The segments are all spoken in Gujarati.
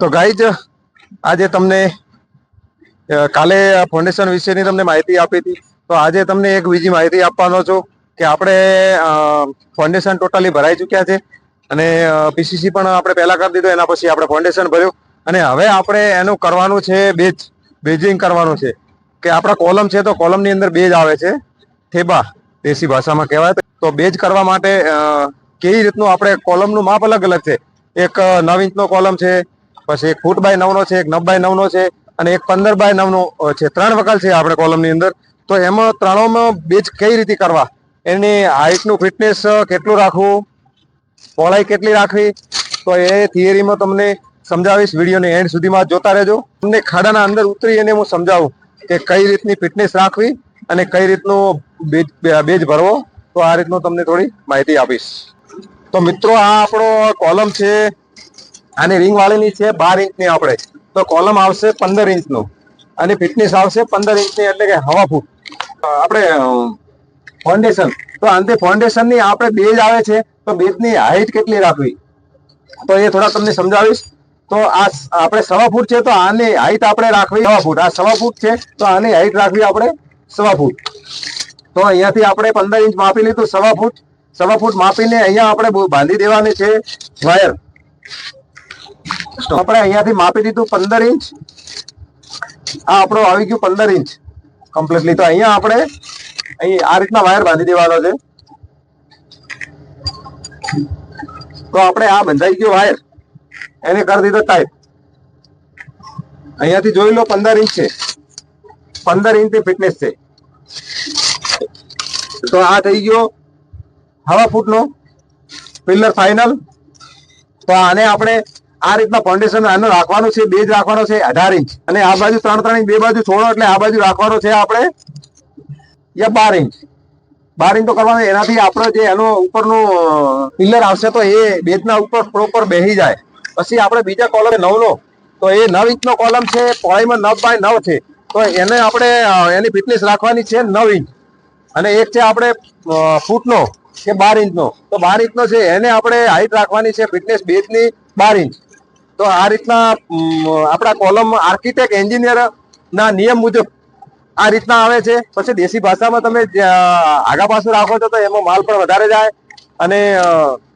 તો ગાઈજ આજે તમને કાલે ફાઉન્ડેશન વિશેની તમને માહિતી આપી હતી. તો આજે તમને એક બીજી માહિતી આપવાનો છું કે આપણે ફાઉન્ડેશન ટોટલી ભરાઈ ચૂક્યા છે. અને પીસીસી પણ આપણે પહેલાં કરી દીધું, એના પછી આપણે ફાઉન્ડેશન ભર્યું. અને હવે આપણે એનું કરવાનું છે બેજ બેજિંગ કરવાનું છે. કે આપણા કોલમ છે તો કોલમની અંદર બેજ આવે છે. થેબા, દેશી ભાષામાં કહેવાય. તો બેજ કરવા માટે કેવી રીતનું આપણે કોલમનું માપ અલગ અલગ છે? એક નવ ઇંચનો કોલમ છે પછી એક ફૂટ બાય નવનો છે, એક નવ બાય નવનો છે અને એક પંદર બાય નવનો છે. ત્રણ વકલ છે આપણે કોલમની અંદર. તો એમાં ત્રણોમાં બેજ કઈ રીતે કરવા? એની હાઇટનું ફિટનેસ કેટલું રાખવું? પહોળાઈ કેટલી રાખવી? તો એ થિયરીમાં તમને સમજાવીશ. વિડીયોને એન્ડ સુધીમાં જોતા રહેજો. તમને ખાડાના અંદર ઉતરી અને હું સમજાવું કે કઈ રીતની ફિટનેસ રાખવી અને કઈ રીતનું બેજ બેજ ભરવો. તો આ રીતનું તમને થોડી માહિતી આપીશ. તો મિત્રો, આ આપણો કોલમ છે આની રિંગ વાળીની છે બાર ઇંચની આપણે. તો કોલમ આવશે પંદર ઇંચનું અને ફિટનેસ આવશે પંદર ઇંચની એટલે કે હવા ફૂટ આપણે ફાઉન્ડેશન તો અંતે ફાઉન્ડેશનની આપણે બેઝ આવે છે, તો બેઝની હાઈટ કેટલી રાખવી? તો એ થોડા તમને સમજાવીશ. તો આ આપણે સવા ફૂટ છે, તો આની હાઈટ આપણે રાખવી સવા ફૂટ. આ સવા ફૂટ છે, તો આની હાઈટ રાખવી આપણે સવા ફૂટ. તો અહીંયાથી આપણે પંદર ઇંચ માપી લીધું સવા ફૂટ. સવા ફૂટ માપીને અહીંયા આપણે બાંધી દેવાની છે વાયર આપણે અહીંયાથી માપી દીધું પંદર ઇંચ. આ આપણો આવી ગયું પંદર ઇંચ. કમ્પ્લીટલી તો અહીંયા આપણે અહીં આ રીતના વાયર બાંધી દેવાનો છે. તો આપણે આ બંધાઈ ગયો વાયર એને કરી દીધો ટાઈપ અહીંયાથી જોઈ લો પંદર ઇંચ છે. પંદર ઇંચની ફિટનેસ છે. તો આ થઈ ગયો હવા ફૂટનો. પિલ્લર ફાઇનલ તો આને આપણે આ રીતના ફાઉન્ડેશન આનો રાખવાનું છે બેજ રાખવાનો છે, અઢાર ઇંચ અને આ બાજુ ત્રણ ત્રણ ઇંચ બે બાજુ છોડો એટલે આ બાજુ રાખવાનો છે આપણે યા બાર ઇંચ બાર ઇંચ તો કરવાનું, એનાથી આપણો જે એનો ઉપરનું પિલ્લર આવશે તો એ બેજના ઉપર પ્રોપર બેસી જાય. પછી આપણે બીજા કોલમ નવનો, તો એ નવ ઇંચનો કોલમ છે પહોળાઈમાં નવ બાય નવ છે. તો એને આપણે એની ફિટનેસ રાખવાની છે નવ ઇંચ અને એક છે આપણે ફૂટનો, કે બાર ઇંચનો તો બાર ઇંચનો છે, એને આપણે હાઈટ રાખવાની છે ફિટનેસ બેજની બાર ઇંચ તો આ રીતના આપણા કોલમ આર્કિટેક્ટ, એન્જિનિયર ના નિયમ મુજબ આ રીતના આવે છે. પછી દેશી ભાષામાં તમે આગા પાછું રાખો છો તો એમાં માલ પણ વધારે જાય અને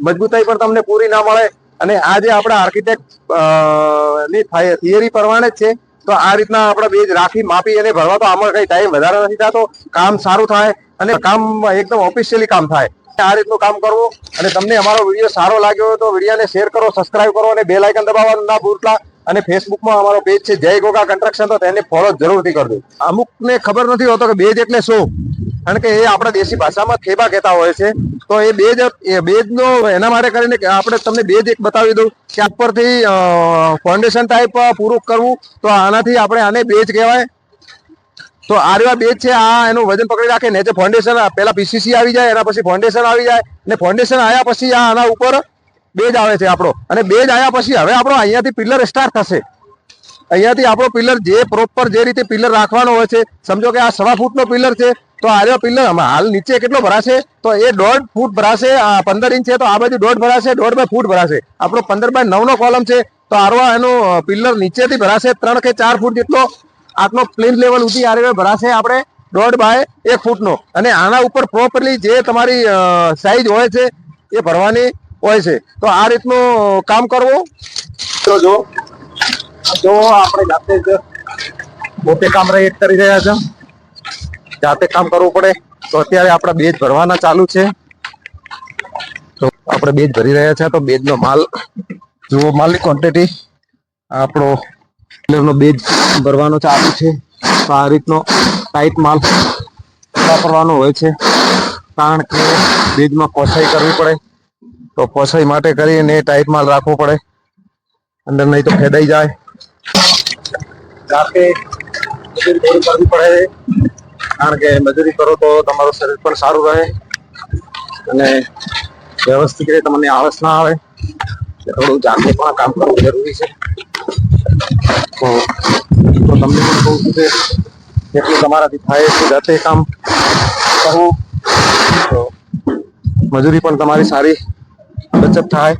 મજબૂતાઈ પણ તમને પૂરી ના મળે. અને આ જે આપણા આર્કિટેક્ટની થિયરી પ્રમાણે જ છે, તો આ રીતના આપણે બેજ રાખી, માપી અને ભરવા તો આમાં કઈ ટાઈમ વધારે નથી થતો. કામ સારું થાય અને કામ એકદમ ઓફિશિયલી કામ થાય. આ રીતનું કામ કરવું અને તમને અમારો વીડિયો સારો લાગ્યો હોય તો વિડીયોને શેર કરો સબસ્ક્રાઇબ કરો અને બે લાઇકન દબાવવાનું ના ભૂલતા. અને ફેસબુકમાં અમારો પેજ છે, જય ગોગા કન્સ્ટ્રક્શન તો તેને ફોલો જરૂરથી કરજો. અમુકને ખબર નથી હોતો કે બેજ એટલે શું? કારણ કે એ આપણા દેશી ભાષામાં ખેબા કહેતા હોય છે. તો એ બેજ એ બેજનો એના માટે કરીને આપણે તમને બેજ એક બતાવી દઉં કે ઉપરથી ફાઉન્ડેશન ટાઈપ પૂરું કરવું, તો આનાથી આપણે આને બેજ કહેવાય. તો આરવા બે છે, આ એનું વજન પકડી રાખે નીચે ફાઉન્ડેશન પેલા પીસીસી આવી જાય, એના પછી ફાઉન્ડેશન આવી જાય, ને ફાઉન્ડેશન આવ્યા પછી આ આના ઉપર બેજ આવે છે આપણો. અને બેજ આવ્યા પછી હવે આપણો અહીંયાથી પિલર સ્ટાર્ટ થશે. અહીંયાથી આપણો પિલર જે પ્રોપર જે રીતે પિલર રાખવાનો હોય છે, સમજો કે આ સવા ફૂટનો પિલ્લર છે, તો આર્યો પિલર હાલ નીચે કેટલો ભરાશે? તો એ દોઢ ફૂટ ભરાશે પંદર ઇંચ છે, તો આ બાજુ દોઢ ભરાશે, દોઢ બાય ફૂટ ભરાશે. આપણો પંદર બાય નવનો કોલમ છે, તો આરવા એનો પિલ્લર નીચેથી ભરાશે ત્રણ કે ચાર ફૂટ જેટલો. આટલો પ્લેન લેવલ સુધી રીતે ભરાશે આપણે દોઢ બાય એક ફૂટનો. અને આના ઉપર પ્રોપરલી જે તમારી સાઈઝ હોય છે, એ ભરવાની હોય છે. તો આ રીતનું કામ કરવું. તો જો જો આપણે જાતે જ પોતે કામ રેટ કરી રહ્યા છે. જાતે કામ કરવું પડે. તો અત્યારે આપણા બેજ ભરવાના ચાલુ છે. તો આપણે બેજ ભરી રહ્યા છે. તો બેજનો માલ, જુઓ માલની ક્વોન્ટિટી આપણો નો બેજ ભરવાનો ચાલુ છે. તો આ રીતનો ટાઈટ માલ વાપરવાનો હોય છે. કારણ કે બેજમાં પોસાઈ કરવી પડે. તો પોસાઈ માટે કરીને ટાઈટ માલ રાખવો પડે. અંદર નહીં તો ખેડાઈ જાય. જાતે મજૂરી કરવી પડે. કારણ કે મજૂરી કરો તો તમારું શરીર પણ સારું રહે. અને વ્યવસ્થિત રીતે તમને આળસ ના આવે. થોડું જાતે પણ કામ કરવું જરૂરી છે. તો તો તમને પણ કહું છું કે જેટલું તમારાથી થાય એટલું જાતે કામ કરવું. તો મજૂરી પણ તમારી સારી બચત થાય.